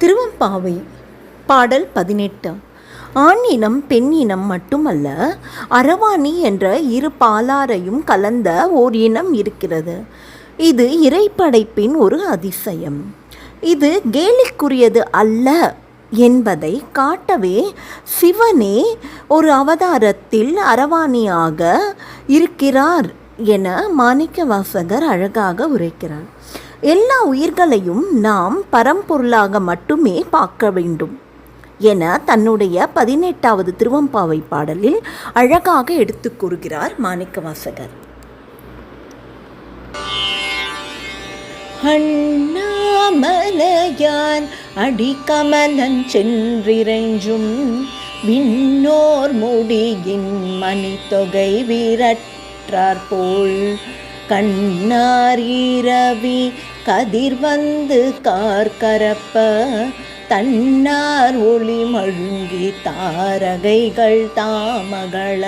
திருவம்பாவை. பாடல் பதினெட்டு. ஆணினம் பெண்ணினம் மட்டுமல்ல அரவாணி என்ற இரு பாலாரையும் கலந்த ஓர் இனம் இருக்கிறது. இது இறைப்படைப்பின் ஒரு அதிசயம். இது கேலிக்குரியது அல்ல என்பதை காட்டவே சிவனே ஒரு அவதாரத்தில் அரவாணியாக இருக்கிறார் என மாணிக்கவாசகர் அழகாக உரைக்கிறார். எல்லா உயிர்களையும் நாம் பரம்பொருளாக மட்டுமே பார்க்க வேண்டும் என தன்னுடைய பதினெட்டாவது திருவம்பாவை பாடலில் அழகாக எடுத்து கூறுகிறார் மாணிக்கவாசகர். அண்ணாமலையான் அடிக்கமலன் சென்றிரைஞ்சும் விண்ணோர் முடியின் மணித்தொகை வீரற்றார் போல் கண்ணார் இரவி கதிர் வந்து கார்கரப்ப தன்னார் ஒளி மழுங்கி தாரகைகள் தாமகள.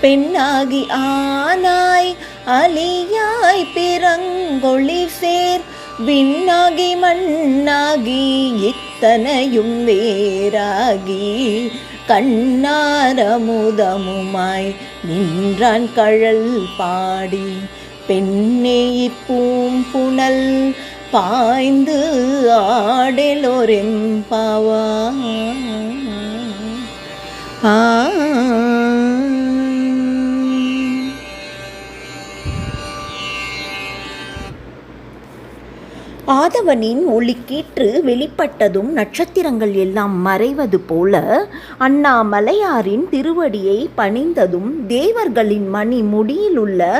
பெண்ணாகி ஆனாய் அலியாய் பிறங்கொளி சேர் விண்ணாகி மண்ணாகி இத்தனையும் வேறாகி கண்ணாரமுதமுமாய் நின்றான் கழல் பாடி. பெண்ணே இப்பூம்புணல் பாய்ந்து ஆடலோரெம்பாவா. ஆ ஆதவனின் கீற்று வெளிப்பட்டதும் நட்சத்திரங்கள் எல்லாம் மறைவது போல அண்ணாமலையாரின் திருவடியை பணிந்ததும் தேவர்களின் மணி முடியிலுள்ள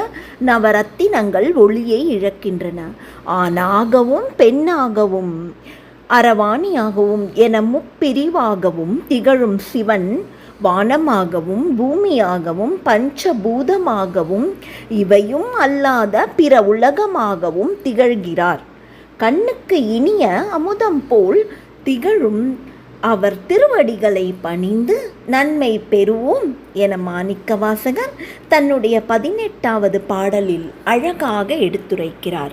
நவரத்தினங்கள் ஒளியை இழக்கின்றன. ஆணாகவும் பெண்ணாகவும் அரவாணியாகவும் என முப்பிரிவாகவும் திகழும் சிவன் வானமாகவும் பூமியாகவும் பஞ்சபூதமாகவும் இவையும் அல்லாத பிற உலகமாகவும் திகழ்கிறார். கண்ணுக்கு இனிய அமுதம் போல் திகழும் அவர் திருவடிகளை பணிந்து நன்மை பெறுவோம் என மாணிக்க வாசகர் தன்னுடைய பதினெட்டாவது பாடலில் அழகாக எடுத்துரைக்கிறார்.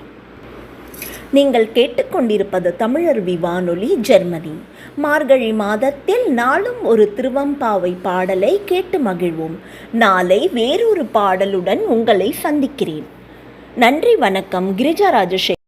நீங்கள் கேட்டுக்கொண்டிருப்பது தமிழருவி வானொலி ஜெர்மனி. மார்கழி மாதத்தில் நாளும் ஒரு திருவம்பாவை பாடலை கேட்டு மகிழ்வோம். நாளை வேறொரு பாடலுடன் உங்களை சந்திக்கிறேன். நன்றி வணக்கம். கிரிஜா ராஜசேகர்